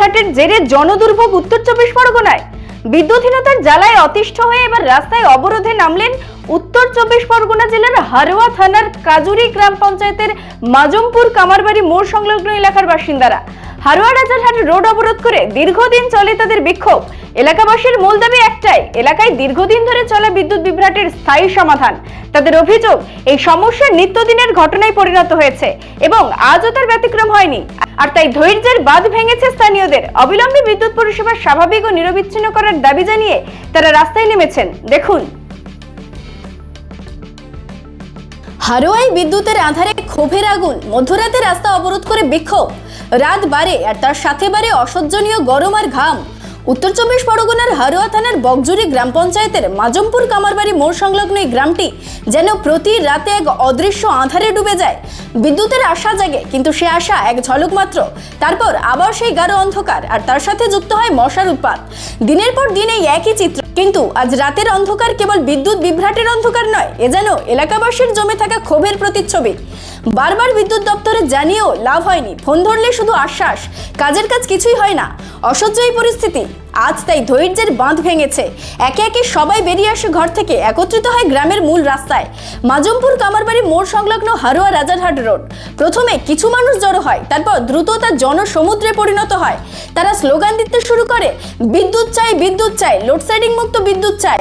বিভ্রাটের জেরে জনদুর্ভোগ উত্তর চব্বিশ পরগনায়। বিদ্যুৎহীনতার জ্বালায় অতিষ্ঠ হয়ে এবার রাস্তায় অবরোধে নামলেন উত্তর চব্বিশ পরগনা জেলার হারোয়া থানার কাজুরি গ্রাম পঞ্চায়েতের মাজমপুর কামারবাড়ি মোড় সংলগ্ন এলাকার বাসিন্দারা। হারোয়া রাজারহাট রোড অবরোধ করে দীর্ঘদিন চলে তাদের বিক্ষোভ। এলাকাবাসীর মূল দাবি একটাই, এলাকায় দীর্ঘদিন ধরে চলা বিদ্যুৎ বিভ্রাটের স্থায়ী সমাধান। তাদের অভিযোগ, এই সমস্যা নিত্যদিনের ঘটনায় পরিণত হয়েছে এবং আজও তার ব্যতিক্রম হয়নি। আর তাই ধৈর্যের বাঁধ ভেঙেছে স্থানীয়দের। অবিলম্বে বিদ্যুৎ পরিষেবা স্বাভাবিক ও নিরবিচ্ছিন্ন করার দাবি জানিয়ে তারা রাস্তায় নেমেছেন। দেখুন। হারোয়ায় বিদ্যুতের আধারে ক্ষোভের আগুন, মধ্যরাতে রাস্তা অবরোধ করে বিক্ষোভ। রাত বাড়ে আর তার সাথে বাড়ে অসহ্যনীয় গরম আর ঘাম। উত্তর চব্বিশ পরগনার হারোয়া থানার বকজুরি গ্রাম পঞ্চায়েতের মাজমপুর কামারবাড়ি মোড় সংলগ্ন এই গ্রামটি যেন প্রতি রাতে এক অদৃশ্য আধারে ডুবে যায়। বিদ্যুতের আশা জাগে, কিন্তু সে আশা এক ঝলক মাত্র। তারপর আবার সেই গাঢ় অন্ধকার, আর তার সাথে যুক্ত হয় মশার উৎপাত। দিনের পর দিন এই একই চিত্র কিন্তু আজ রাতের অন্ধকার কেবল বিদ্যুৎ বিভ্রাটের অন্ধকার নয়, এ যেন এলাকাবাসীর জমে থাকা ক্ষোভের প্রতিচ্ছবি। বারবার বিদ্যুৎ দপ্তরে জানিয়েও লাভ হয়নি, ফোন ধরলে শুধু আশ্বাস, কাজের কাজ কিছুই হয় না। অসহ্য এই পরিস্থিতি। আজ তাই ধৈর্যের বাঁধ ভেঙেছে। একে একে সবাই বেরিয়ে আসে ঘর থেকে, একত্রিত হয় গ্রামের মূল রাস্তায়। মাজমপুর কামারবাড়ি মোড় সংলগ্ন হারোয়া রাজারহাট রোড। প্রথমে কিছু মানুষ জড়ো হয়, তারপর দ্রুত তা জনসমুদ্রে পরিণত হয়। তারা স্লোগান দিতে শুরু করে, বিদ্যুৎ চাই বিদ্যুৎ চাই, লোডশেডিং মুক্ত বিদ্যুৎ চাই।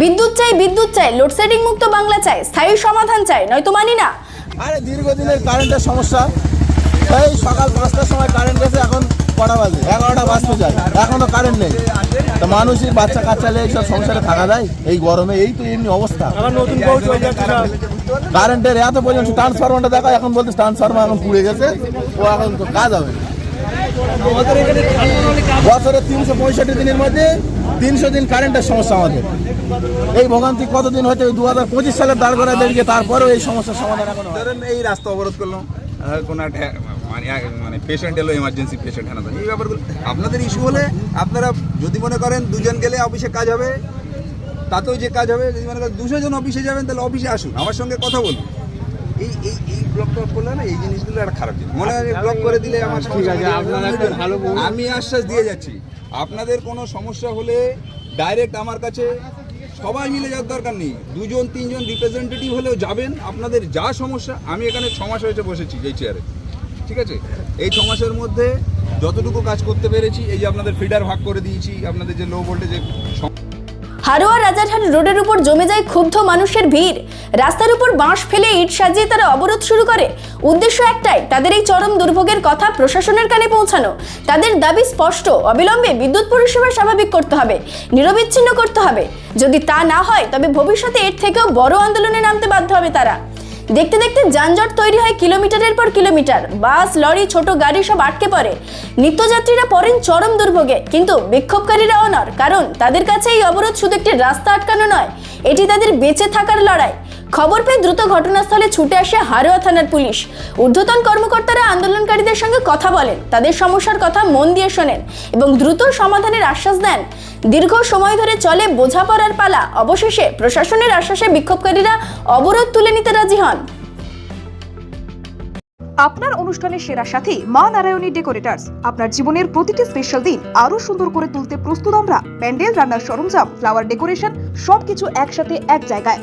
বিদ্যুৎ চাই বিদ্যুৎ চাই, লোডশেডিং মুক্ত বাংলা চাই, স্থায়ী সমাধান চাই, নয়তো মানি না। আরে দীর্ঘদিনের কারেন্টের সমস্যা। এই সকাল পাঁচটার সময় কারেন্ট গেছে, এখন কটা বাজে? এগারোটা বাজতে যায়। এখনও কারেন্ট নেই। তো মানুষই বাচ্চা কাচ্চা নিয়ে এইসব সংসারে থাকা যায়? এই গরমে এই তো এমনি অবস্থা। কারেন্টের এত পর্যন্ত ট্রান্সফরমারটা দেখো এখন বলতে ট্রান্সফরমার এখন পুড়ে গেছে। ও এখন তো কাজ হবে। বছরে তিনশো পঁয়ষট্টি দিনের মধ্যে তিনশো দিন কারেন্টের সমস্যা আমাদের। এই ভোগান্তি কতদিন হয়তো দু হাজার পঁচিশ সালে দাঁড় করা দাঁড়িয়ে তারপরেও এই সমস্যার সমাধান এখন ধরেন এই রাস্তা অবরোধ করলাম। কোনো মানে মানে পেশেন্ট এলো এমার্জেন্সি পেশেন্ট হ্যাঁ এই ব্যাপারগুলো আপনাদের ইস্যু হলে আপনারা যদি মনে করেন দুজন গেলে অফিসে কাজ হবে তাতেও যে কাজ হবে যদি মনে করেন দুশো জন অফিসে যাবেন তাহলে অফিসে আসুন আমার সঙ্গে কথা বলুন। এই এই এই ব্লক টক করলে না এই জিনিসগুলো একটা খারাপ জিনিস। মনে হয় ব্লক করে দিলে আমার। আমি আশ্বাস দিয়ে যাচ্ছি আপনাদের কোনো সমস্যা হলে ডাইরেক্ট আমার কাছে সবাই মিলে যাওয়ার দরকার নেই। দুজন, তিনজন রিপ্রেজেন্টেটিভ হলেও যাবেন। আপনাদের যা সমস্যা, আমি এখানে ছ মাস হয়েছে বসেছি এই চেয়ারে ঠিক আছে? এই ছ মাসের মধ্যে যতটুকু কাজ করতে পেরেছি, এই যে আপনাদের ফিডার ভাগ করে দিয়েছি, আপনাদের যে লো ভোল্টেজে হারোয়া রাজারহাট রোডের উপর জমে যায় ক্ষুব্ধ মানুষের ভিড়। রাস্তার উপর বাঁশ ফেলে ইট সাজিয়ে তারা অবরোধ শুরু করে। উদ্দেশ্য একটাই, তাদের এই চরম দুর্ভোগের কথা প্রশাসনের কানে পৌঁছানো। তাদের দাবি স্পষ্ট, অবিলম্বে বিদ্যুৎ পরিষেবা স্বাভাবিক করতে হবে, নিরবিচ্ছিন্ন করতে হবে। যদি তা না হয়, তবে ভবিষ্যতে এর থেকেও বড় আন্দোলনে নামতে বাধ্য হবে তারা। দেখতে দেখতে যানজট তৈরি হয় কিলোমিটারের পর কিলোমিটার। বাস, লরি, ছোট গাড়ি সব আটকে পড়ে। নিত্যযাত্রীরা পড়েন চরম দুর্ভোগে। কিন্তু বিক্ষোভকারীরা অনর কারণ তাদের কাছে এই অবরোধ শুধু একটি রাস্তা আটকানো নয়, এটি তাদের বেঁচে থাকার লড়াই। খবর পেয়ে দ্রুত ঘটনাস্থলে ছুটে আসে হারোয়া থানার পুলিশ। ঊর্ধ্বতন কর্মকর্তারা আন্দোলনকারীদের সঙ্গে কথা বলেন, তাদের সমস্যার কথা মন দিয়ে শোনেন এবং দ্রুত সমাধানের আশ্বাস দেন। দীর্ঘ সময় ধরে চলে বোঝাপড়ার পালা, অবশেষে প্রশাসনের আশ্বাসে বিক্ষোভকারীরা অবরোধ তুলে নিতে রাজি হন। আপনার অনুষ্ঠানের সেরা সাথী মা নারায়ণী ডেকোরেটার্স। আপনার জীবনের প্রতিটি স্পেশাল দিন আরও সুন্দর করে তুলতে প্রস্তুত আমরা। প্যান্ডেল, রান্নার সরঞ্জাম ফ্লাওয়ার ডেকোরেশন সবকিছু একসাথে এক জায়গায়।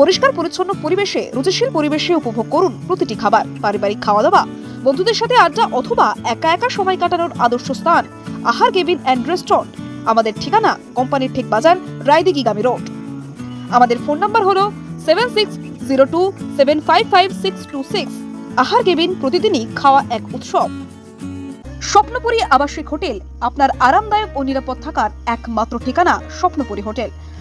পরিষ্কার পরিচ্ছন্ন পরিবেশে, রুচিশীল পরিবেশে উপভোগ করুন প্রতিটি খাবার, পারিবারিক খাওয়া দাওয়া বন্ধুদের সাথে আড্ডা অথবা একা একা সময় কাটানোর আদর্শ স্থান, আহার কেবিন অ্যান্ড রেস্টুরেন্ট, আমাদের ঠিকানা কোম্পানির ঠিক বাজার, রায়দিঘিগামী রোড। আমাদের ফোন নাম্বার হলো seven six zero two seven five five six two six. Ahar cabin প্রতিদিনই খাওয়া এক উৎসব। স্বপ্নপুরী আবাসিক হোটেল, আপনার আরামদায়ক ও নিরাপদ থাকার একমাত্র ঠিকানা স্বপ্নপুরী হোটেল।